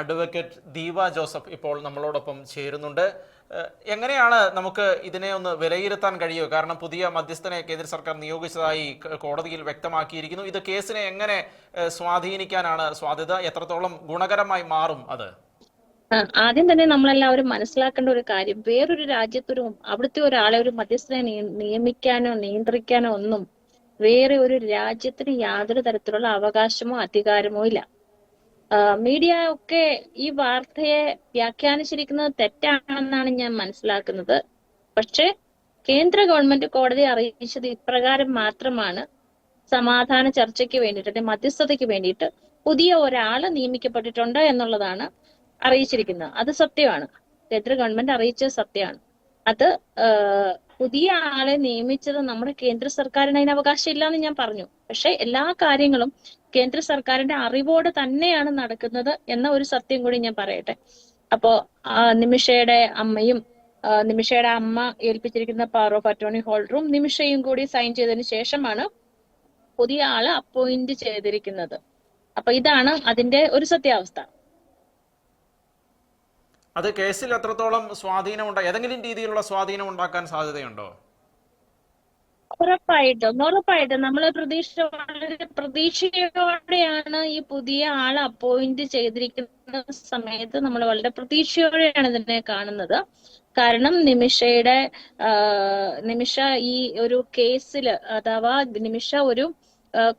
Advocate Deepa Joseph ഇപ്പോൾ നമ്മളോടൊപ്പം ചേരുന്നുണ്ട്. എങ്ങനെയാണ് നമുക്ക് ഇതിനെ ഒന്ന് വിലയിരുത്താൻ കഴിയുക? കാരണം പുതിയ മധ്യസ്ഥനെ കേന്ദ്ര സർക്കാർ നിയോഗിച്ചതായി കോടതിയിൽ വ്യക്തമാക്കിയിരിക്കുന്നു. ഇത് കേസിനെ എങ്ങനെ സ്വാധീനിക്കാനാണ് സാധ്യത? എത്രത്തോളം ഗുണകരമായി മാറും അത്? ആദ്യം തന്നെ നമ്മളെല്ലാവരും മനസ്സിലാക്കേണ്ട ഒരു കാര്യം വേറൊരു രാജ്യത്തൊരു അവിടുത്തെ ഒരാളെ ഒരു മധ്യസ്ഥനെ നിയമിക്കാനോ നിയന്ത്രിക്കാനോ ഒന്നും വേറെ ഒരു രാജ്യത്തിന് യാതൊരു തരത്തിലുള്ള അവകാശമോ അധികാരമോ ഇല്ല. മീഡിയ ഒക്കെ ഈ വാർത്തയെ വ്യാഖ്യാനിച്ചിരിക്കുന്നത് തെറ്റാണെന്നാണ് ഞാൻ മനസ്സിലാക്കുന്നത്. പക്ഷെ കേന്ദ്ര ഗവൺമെന്റ് കോടതി അറിയിച്ചത് ഇപ്രകാരം മാത്രമാണ് സമാധാന ചർച്ചയ്ക്ക് വേണ്ടിയിട്ട് മധ്യസ്ഥതയ്ക്ക് വേണ്ടിയിട്ട് പുതിയ ഒരാൾ നിയമിക്കപ്പെട്ടിട്ടുണ്ട് എന്നുള്ളതാണ് അറിയിച്ചിരിക്കുന്നത്. അത് സത്യമാണ്. കേന്ദ്ര ഗവൺമെന്റ് അറിയിച്ചത് സത്യമാണ്. അത് പുതിയ ആളെ നിയമിച്ചത് നമ്മുടെ കേന്ദ്ര സർക്കാരിന് അതിന് അവകാശം ഇല്ലാന്ന് ഞാൻ പറഞ്ഞു. പക്ഷെ എല്ലാ കാര്യങ്ങളും കേന്ദ്ര സർക്കാരിന്റെ അറിവോടെ തന്നെയാണ് നടക്കുന്നത് എന്ന ഒരു സത്യം കൂടി ഞാൻ പറയട്ടെ. അപ്പോ നിമിഷയുടെ അമ്മയും നിമിഷയുടെ അമ്മ ഏൽപ്പിച്ചിരിക്കുന്ന പവർ ഓഫ് അറ്റോർണി ഹോൾഡറും നിമിഷയും കൂടി സൈൻ ചെയ്തതിന് ശേഷമാണ് പുതിയ ആൾ അപ്പോയിന്റ് ചെയ്തിരിക്കുന്നത്. അപ്പൊ ഇതാണ് അതിന്റെ ഒരു സത്യാവസ്ഥ. അത് കേസിൽ എത്രത്തോളം സ്വാധീനമുണ്ട് ഏതെങ്കിലും രീതിയിലുള്ള സ്വാധീനം ഉണ്ടാക്കാൻ സാധ്യതയുണ്ടോ? ഉറപ്പായിട്ടും ഉറപ്പായിട്ടും. നമ്മൾ പ്രതീക്ഷ വളരെ പ്രതീക്ഷയോടെയാണ് ഈ പുതിയ ആളെ അപ്പോയിന്റ് ചെയ്തിരിക്കുന്ന സമയത്ത് നമ്മൾ വളരെ പ്രതീക്ഷയോടെയാണ് ഇതിനെ കാണുന്നത്. കാരണം നിമിഷയുടെ നിമിഷ ഈ ഒരു കേസിൽ അഥവാ നിമിഷ ഒരു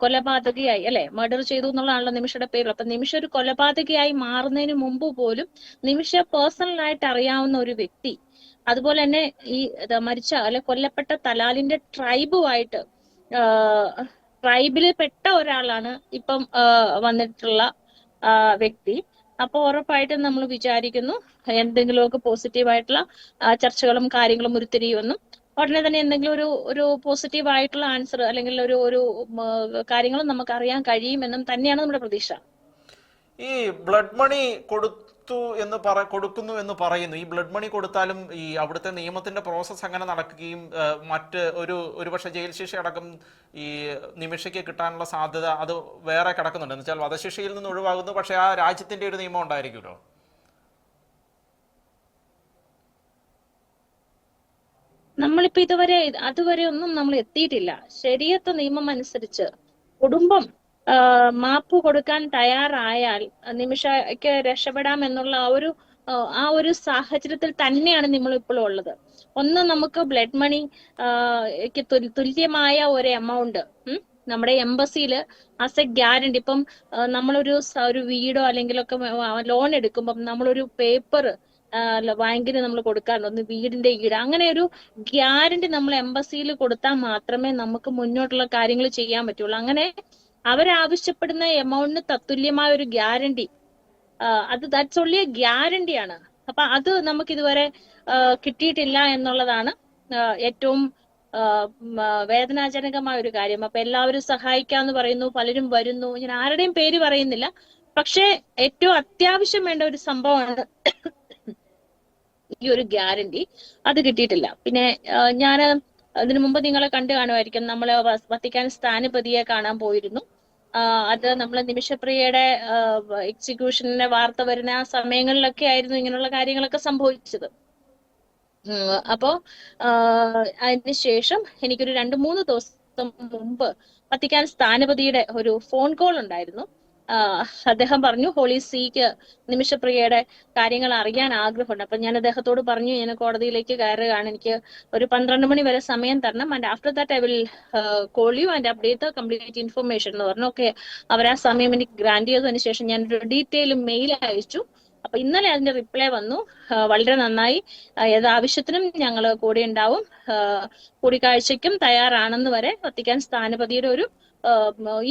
കൊലപാതകയായി അല്ലെ? മർഡർ ചെയ്തു എന്നുള്ളതാണല്ലോ നിമിഷയുടെ പേര് അപ്പൊ നിമിഷ ഒരു കൊലപാതകയായി മാറുന്നതിന് മുമ്പ് പോലും നിമിഷ പേഴ്സണൽ ആയിട്ട് അറിയാവുന്ന ഒരു വ്യക്തി അതുപോലെ തന്നെ ഈ മരിച്ച അല്ലെ കൊല്ലപ്പെട്ട തലാലിന്റെ ട്രൈബുമായിട്ട് ട്രൈബിൽ പെട്ട ഒരാളാണ് ഇപ്പം വന്നിട്ടുള്ള വ്യക്തി. അപ്പൊ ഉറപ്പായിട്ടും നമ്മൾ വിചാരിക്കുന്നു എന്തെങ്കിലുമൊക്കെ പോസിറ്റീവായിട്ടുള്ള ചർച്ചകളും കാര്യങ്ങളും ഉരുത്തിരിയുമെന്നും ഉടനെ തന്നെ എന്തെങ്കിലും ഒരു ഒരു പോസിറ്റീവ് ആയിട്ടുള്ള ആൻസർ അല്ലെങ്കിൽ ഒരു ഒരു കാര്യങ്ങളും നമുക്ക് അറിയാൻ കഴിയുമെന്നും തന്നെയാണ് നമ്മുടെ പ്രതീക്ഷ. ഈ ബ്ലഡ് മണി കൊടുത്തു എന്ന് പറ കൊടുക്കുന്നു എന്ന് പറയുന്നു. ഈ ബ്ലഡ് മണി കൊടുത്താലും ഈ അവിടുത്തെ നിയമത്തിന്റെ പ്രോസസ്സ് അങ്ങനെ നടക്കുകയും മറ്റ് ഒരു ഒരുപക്ഷെ ജയിൽ ശിക്ഷ അടക്കം ഈ നിമിഷയ്ക്ക് കിട്ടാനുള്ള സാധ്യത അത് വേറെ കിടക്കുന്നുണ്ട്. എന്ന് വെച്ചാൽ വധശിക്ഷയിൽ നിന്ന് ഒഴിവാകുന്നു. പക്ഷെ ആ രാജ്യത്തിന്റെ ഒരു നിയമം ഉണ്ടായിരിക്കുമല്ലോ. നമ്മളിപ്പോ ഇതുവരെ അതുവരെ ഒന്നും നമ്മൾ എത്തിയിട്ടില്ല. ശരിയത്ത് നിയമം അനുസരിച്ച് കുടുംബം മാപ്പ് കൊടുക്കാൻ തയ്യാറായാൽ നിമിഷയ്ക്ക് രക്ഷപ്പെടാം എന്നുള്ള ആ ഒരു ആ, ഒരു സാഹചര്യത്തിൽ തന്നെയാണ് നമ്മൾ ഇപ്പോൾ ഉള്ളത്. ഒന്ന് നമുക്ക് ബ്ലഡ് മണി തുല്യമായ ഒരു എമൗണ്ട് നമ്മുടെ എംബസിയിൽ ആസ് എ ഗ്യാരണ്ടി ഇപ്പം നമ്മളൊരു ഒരു വീടോ അല്ലെങ്കിൽ ഒക്കെ ലോൺ എടുക്കുമ്പം നമ്മളൊരു പേപ്പർ ബാങ്കിന് നമ്മൾ കൊടുക്കാറുണ്ട്. ഒന്ന് വീടിന്റെ ഈട്. അങ്ങനെ ഒരു ഗ്യാരണ്ടി നമ്മൾ എംബസിയിൽ കൊടുത്താൽ മാത്രമേ നമുക്ക് മുന്നോട്ടുള്ള കാര്യങ്ങൾ ചെയ്യാൻ പറ്റുള്ളൂ. അങ്ങനെ അവരാവശ്യപ്പെടുന്ന എമൗണ്ടിന് തത്തുല്യമായ ഒരു ഗ്യാരണ്ടി. അത് ദാറ്റ്സ് ഓൺലി എ ഗ്യാരണ്ടിയാണ് അപ്പൊ അത് നമുക്ക് ഇതുവരെ കിട്ടിയിട്ടില്ല എന്നുള്ളതാണ് ഏറ്റവും വേദനാജനകമായ ഒരു കാര്യം. അപ്പൊ എല്ലാവരും സഹായിക്കാന്ന് പറയുന്നു പലരും വരുന്നു ഞാൻ ആരുടെയും പേര് പറയുന്നില്ല. പക്ഷേ ഏറ്റവും അത്യാവശ്യം വേണ്ട ഒരു സംഭവമാണ് ഈ ഒരു ഗ്യാരണ്ടി. അത് കിട്ടിയിട്ടില്ല. പിന്നെ ഞാൻ അതിനു മുമ്പ് നിങ്ങളെ കണ്ടു കാണുമായിരിക്കും. നമ്മൾ വത്തിക്കാൻ സ്ഥാനപതിയെ കാണാൻ പോയിരുന്നു. അത് നമ്മളെ നിമിഷപ്രിയയുടെ എക്സിക്യൂഷനെ വാർത്ത വരുന്ന ആ സമയങ്ങളിലൊക്കെ ആയിരുന്നു ഇങ്ങനെയുള്ള കാര്യങ്ങളൊക്കെ സംഭവിച്ചത്. അപ്പോ അതിന് ശേഷം എനിക്കൊരു രണ്ട് മൂന്ന് ദിവസം മുമ്പ് വത്തിക്കാൻ സ്ഥാനപതിയുടെ ഒരു ഫോൺ കോൾ ഉണ്ടായിരുന്നു. അദ്ദേഹം പറഞ്ഞു ഹോളി സീക്ക് നിമിഷപ്രിയയുടെ കാര്യങ്ങൾ അറിയാൻ ആഗ്രഹമുണ്ട്. അപ്പൊ ഞാൻ അദ്ദേഹത്തോട് പറഞ്ഞു ഞാൻ കോടതിയിലേക്ക് കയറുകയാണ്. എനിക്ക് ഒരു പന്ത്രണ്ട് മണി വരെ സമയം തരണം. And after that I will call you and update the complete information എന്ന് പറഞ്ഞു. ഓക്കെ. അവർ ആ സമയം എനിക്ക് ഗ്രാൻഡ് ചെയ്തതിന് ശേഷം ഞാൻ ഒരു ഡീറ്റെയിൽ മെയിൽ അയച്ചു. അപ്പൊ ഇന്നലെ അതിന്റെ റിപ്ലൈ വന്നു. വളരെ നന്നായി. ഏത് ആവശ്യത്തിനും ഞങ്ങൾ കൂടെ ഉണ്ടാവും. കൂടിക്കാഴ്ചയ്ക്കും തയ്യാറാണെന്ന് വരെ വത്തിക്കാൻ സ്ഥാനപതിയുടെ ഒരു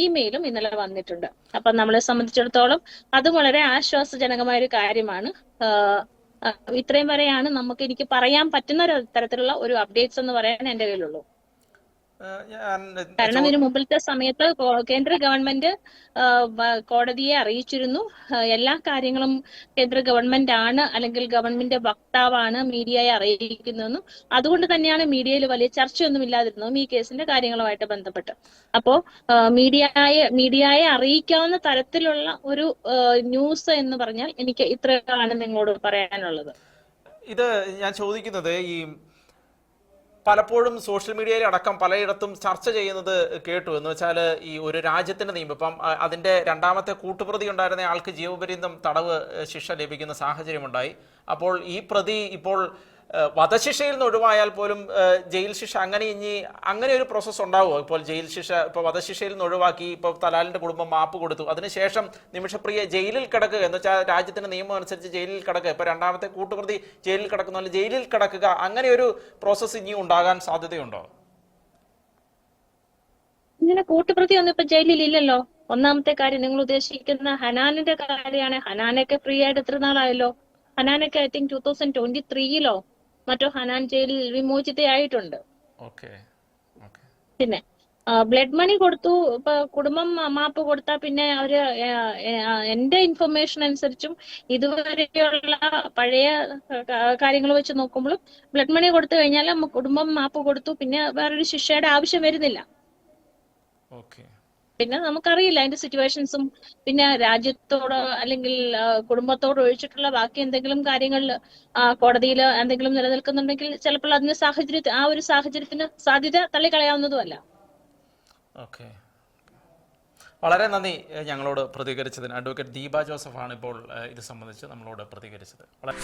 ഇമെയിലും ഇന്നലെ വന്നിട്ടുണ്ട്. അപ്പൊ നമ്മളെ സംബന്ധിച്ചിടത്തോളം അതും വളരെ ആശ്വാസജനകമായ ഒരു കാര്യമാണ്. ഇത്രയും വരെയാണ് നമുക്ക് എനിക്ക് പറയാൻ പറ്റുന്ന തരത്തിലുള്ള ഒരു അപ്ഡേറ്റ്സ് എന്ന് പറയാൻ എന്റെ കയ്യിലുള്ളൂ. കാരണം ഇതിനു മുമ്പിലത്തെ സമയത്ത് കേന്ദ്ര ഗവൺമെന്റ് കോടതിയെ അറിയിച്ചിരുന്നു. എല്ലാ കാര്യങ്ങളും കേന്ദ്ര ഗവൺമെന്റ് ആണ് അല്ലെങ്കിൽ ഗവൺമെന്റ് വക്താവാണ് മീഡിയയെ അറിയിക്കുന്നതെന്നും അതുകൊണ്ട് തന്നെയാണ് മീഡിയയിൽ വലിയ ചർച്ചയൊന്നും ഇല്ലാതിരുന്നതും ഈ കേസിന്റെ കാര്യങ്ങളുമായിട്ട് ബന്ധപ്പെട്ട്. അപ്പോ മീഡിയയെ മീഡിയയെ അറിയിക്കാവുന്ന തരത്തിലുള്ള ഒരു ന്യൂസ് എന്ന് പറഞ്ഞാൽ എനിക്ക് ഇത്രയാണ് നിങ്ങളോട് പറയാനുള്ളത്. ഇത് ഞാൻ ചോദിക്കുന്നത് ഈ പലപ്പോഴും സോഷ്യൽ മീഡിയയിൽ അടക്കം പലയിടത്തും ചർച്ച ചെയ്യുന്നത് കേട്ടു. എന്ന് വെച്ചാൽ ഈ ഒരു രാജ്യത്തിന്റെ നിയമം. ഇപ്പം അതിന്റെ രണ്ടാമത്തെ കൂട്ടുപ്രതി ഉണ്ടായിരുന്ന ആൾക്ക് ജീവപര്യന്തം തടവ് ശിക്ഷ ലഭിക്കുന്ന സാഹചര്യമുണ്ടായി. അപ്പോൾ ഈ പ്രതി ഇപ്പോൾ വധശിക്ഷയിൽ നിന്ന് ഒഴിവായാൽ പോലും ജയിൽ ശിക്ഷ അങ്ങനെ ഇനി അങ്ങനെ ഒരു പ്രോസസ്സ് ഉണ്ടാവുമോ? ഇപ്പോൾ ജയിൽ ശിക്ഷ ഇപ്പോൾ വധശിക്ഷയിൽ നിന്ന് ഒഴിവാക്കി ഇപ്പോൾ തലാലിന്റെ കുടുംബം മാപ്പ് കൊടുത്തു. അതിനുശേഷം നിമിഷപ്രിയ ജയിലിൽ കിടക്കുക എന്ന് വെച്ചാൽ രാജ്യത്തിന്റെ നിയമം അനുസരിച്ച് ജയിലിൽ കിടക്കുക. ഇപ്പോൾ രണ്ടാമത്തെ കൂട്ടുപ്രതി ജയിലിൽ കിടക്കുന്ന ജയിലിൽ കിടക്കുക. അങ്ങനെ ഒരു പ്രോസസ്സ് ഇനി ഉണ്ടാകാൻ സാധ്യതയുണ്ടോ? ഇങ്ങനെ കൂട്ടുപ്രതി ഒന്നും ഇപ്പൊ ജയിലിൽ ഇല്ലല്ലോ. ഒന്നാമത്തെ കാര്യം നിങ്ങൾ ഉദ്ദേശിക്കുന്ന ഹനാനിന്റെ കാര്യമാണ്. ഹനാനൊക്കെ ഫ്രീ ആയിട്ട് എത്ര നാളായല്ലോ? ഹനാനൊക്കെ I think two thousand twenty ത്രീയിലോ മറ്റോ ഹനാൻ ജയിലിൽ വിമോചിതയായിട്ടുണ്ട്. പിന്നെ ബ്ലഡ് മണി കൊടുത്തു ഇപ്പൊ കുടുംബം മാപ്പ് കൊടുത്താ പിന്നെ അവർ എന്റെ ഇൻഫർമേഷൻ അനുസരിച്ചും ഇതുവരെയുള്ള പഴയ കാര്യങ്ങൾ വെച്ച് നോക്കുമ്പോഴും ബ്ലഡ് മണി കൊടുത്തു കഴിഞ്ഞാൽ കുടുംബം മാപ്പ് കൊടുത്തു പിന്നെ വേറൊരു ശിക്ഷയുടെ ആവശ്യം വരുന്നില്ല. ഓക്കെ. പിന്നെ നമുക്കറിയില്ല അതിന്റെ സിറ്റുവേഷൻസും പിന്നെ രാജ്യത്തോട് അല്ലെങ്കിൽ കുടുംബത്തോട് ഒഴിച്ചിട്ടുള്ള ബാക്കി എന്തെങ്കിലും കാര്യങ്ങളിൽ കോടതിയിൽ എന്തെങ്കിലും നിലനിൽക്കുന്നുണ്ടെങ്കിൽ ചിലപ്പോൾ അതിന് സാഹചര്യത്തിൽ ആ ഒരു സാഹചര്യത്തിന് സാധ്യത തള്ളിക്കളയാവുന്നതുമല്ല. വളരെ നന്ദി ഞങ്ങളോട് പ്രതികരിച്ചതിന്. അഡ്വക്കേറ്റ് ദീപ ജോസഫാണ് ഇപ്പോൾ ഇത് സംബന്ധിച്ച് നമ്മളോട് പ്രതികരിച്ചത്. വളരെ